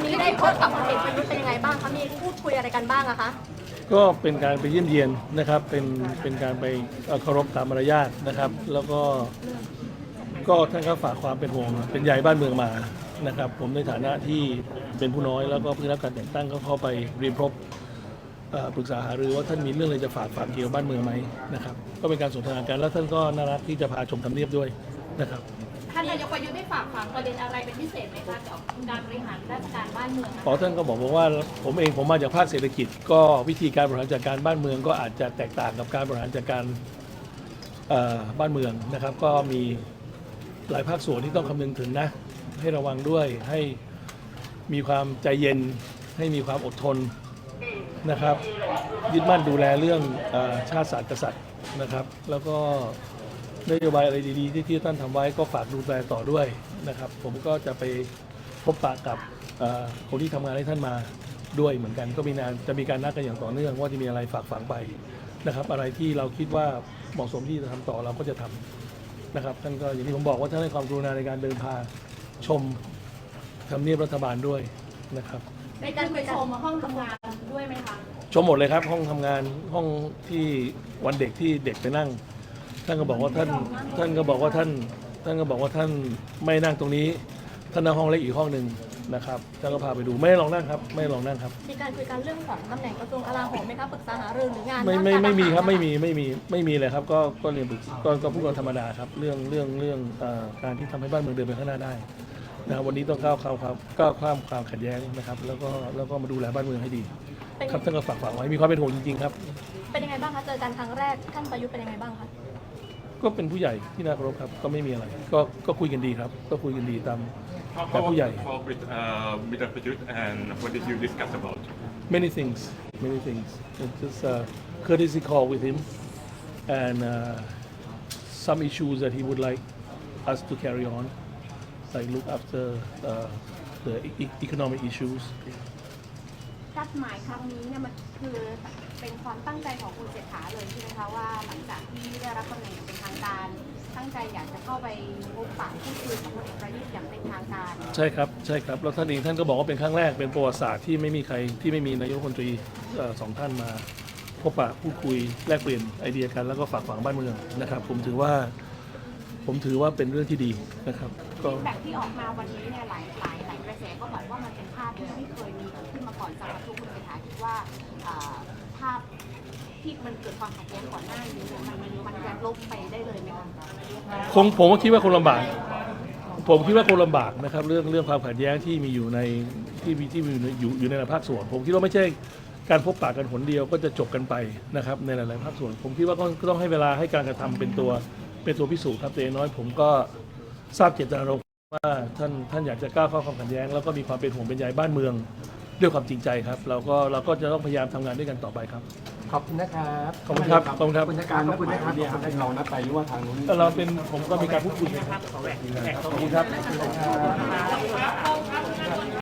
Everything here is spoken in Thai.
อนนี้ได้พบกับพลเอกประยุทธ์เป็นยังไงบ้างคะมีพูดคุยอะไรกันบ้างอะคะ ก็เป็นการไปเยี่ยมเยียนนะครับ เป็นเป็นการไปเอ่อเคารพตามมารยาทนะครับ แล้วก็ ก็ท่านก็ฝากความเป็นห่วงเป็นใยบ้านเมืองมานะครับ ผมในฐานะที่เป็นผู้น้อยแล้วก็เพิ่งรับการแต่งตั้งก็เข้าไปเรียนพบเอ่อปรึกษาหารือว่าท่านมีเรื่องอะไรจะฝากฝากเกี่ยวกับบ้านเมืองไหมนะครับ ก็เป็นการสนทนากันแล้วท่านก็น่ารักที่จะพาชมทำเนียบด้วยนะครับ ท่านนายกประยุทธ์ได้ฝากฝังประเด็นอะไรเป็นพิเศษไหมคะกับการบริหารราชการบ้านเมืองขอท่านก็บอกว่าผมเองผมมาจากภาคเศรษฐกิจ ก็วิธีการบริหารจัดการบ้านเมืองก็อาจจะแตกต่างกับการบริหารจัดการบ้านเมืองนะครับ ก็มีหลายภาคส่วนที่ต้องคำนึงถึงนะ ให้ระวังด้วยให้มีความใจเย็น ให้มีความอดทนนะครับยึดมั่นดูแลเรื่องอชาติศาสตร์กษัตริย์ นะครับ แล้วก็นโยบายอะไรดีๆ ที่ที่ท่านทำไว้ก็ฝากดูแลต่อด้วยนะครับ ผมก็จะไปพบปะกับคนที่ทำงานให้ท่านมาด้วยเหมือนกัน ก็มีงานจะมีการนัดกันอย่างต่อเนื่องว่าจะมีอะไรฝากฝังไปนะครับ อะไรที่เราคิดว่าเหมาะสมที่จะทำต่อเราก็จะทำนะครับท่านก็อย่างที่ผมบอกว่าท่านให้ความกรุณาในการเดินพาชมทำเนียบรัฐบาลด้วยนะครับในการไปชมห้องทำงานด้วยไหมคะ ชมหมดเลยครับ ห้องทำงานห้องที่วันเด็กที่เด็กไปนั่ง ท่านก็บอกว่าท่านท่านก็บอกว่าท่าน ท่านก็บอกว่าท่านไม่นั่งตรงนี้ ท่านนั่งห้องเล็กอีกห้องหนึ่งนะครับท่านก็พาไปดูไม่ได้ลองนั่งครับ ไม่ได้ลองนั่งครับ มีการคุยกันเรื่องของตำแหน่งกระทรวงกลาโหมไหมคะปรึกษาหารือหรืองานไม่ไม่ด้านการไม่มีครับทหาไม่มีไม่มีไม่มีเลยครับก็ก็เรียนปรึกษาก็ก็พูดกันธรรมดาครับ เรื่องเรื่องเรื่องเอ่อการที่ทำให้บ้านเมืองเดินไปข้างหน้าได้ นะครับวันนี้ต้องก้าวเข้าครับก้าวข้ามความขัดแย้งนะครับ แล้วก็แล้วก็มาดูแลบ้านเมืองให้ดี เป็นครับท่านก็ฝากฝังไว้มีความเป็นห่วงจริงๆครับ เป็นยังไงบ้างคะ เจอกันครั้งแรกท่านประยุทธ์เป็นยังไงบ้างคะ ก็เป็นผู้ใหญ่ที่น่าเคารพครับ ก็ไม่มีอะไร ก็ก็คุยกันดีครับ ก็คุยกันดีตาม How, แบบ how ผู้ was ใหญ่ the talk with uh, Mr. Prajut and what did you discuss about? many things many things It's just a courtesy call with him and uh, some issues that he would like us to carry on like look after uh, the e- economic issues นัดหมายครั้งนี้เนี่ยมันคือเป็นความตั้งใจของคุณเศรษฐาเลยใช่ไหมคะว่าหลังจากที่ได้รับตำแหน่งอย่างเป็นทางการ ตั้งใจอยากจะเข้าไปพบปะพูดคุยกับพลเอกประยุทธ์อย่างเป็นทางการใช่ครับ ใช่ครับ แล้วท่านเองท่านก็บอกว่าเป็นครั้งแรกเป็นประวัติศาสตร์ที่ไม่มีใครที่ไม่มีนายกรัฐมนตรีเอ่อสองท่านมาพบปะพูดคุยแลกเปลี่ยนไอเดียกันแล้วก็ฝากฝังบ้านเมืองนะครับ ผมถือว่า ผมถือว่าเป็นเรื่องที่ดีนะครับ ก็แบบที่ออกมาวันนี้เนี่ยหลายหลายหลายกระแสก็บอกว่ามันเป็นภาพที่ไม่เคยมีเกิดขึ้นมาก่อนสำหรับทุกคุณเศรษฐาคิดว่าเอ่อภาพที่มันเกิดความขัดแย้งก่อนหน้านี้เนี่ยมันมันมันจะลบไปได้เลยไหมคะคงผมก็คิดว่าคงลำบาก ผมคิดว่าคงลำบากนะครับ เรื่องเรื่องความขัดแย้งที่มีอยู่ในที่มีที่มีอยู่ในอยู่อยู่ในหลายภาคส่วน ผมคิดว่าไม่ใช่การพบปะกันหนเดียวก็จะจบกันไปนะครับในหลาย ๆ ภาคส่วน ผมคิดว่าก็ก็ต้องให้เวลาให้การกระทำเป็นตัว เป็นตัวพิสูจน์ครับแต่อย่างน้อยผมก็ทราบเจตนารมณ์ว่าท่านท่านอยากจะก้าวเข้าความขัดแย้ง แล้วก็มีความเป็นห่วงเป็นใยบ้านเมืองด้วยความจริงใจครับ เราก็เราก็จะต้องพยายามทำงานด้วยกันต่อไปครับ ขอบคุณนะครับขอบคุณครับขอบคุณครับขอบคุณนะครับขอบคุณนะครับขอบคุณเรานัดไปหรือว่าทางนู้น แต่เราเป็นผมก็มีการพูดคุยกันครับขอบคุณครับ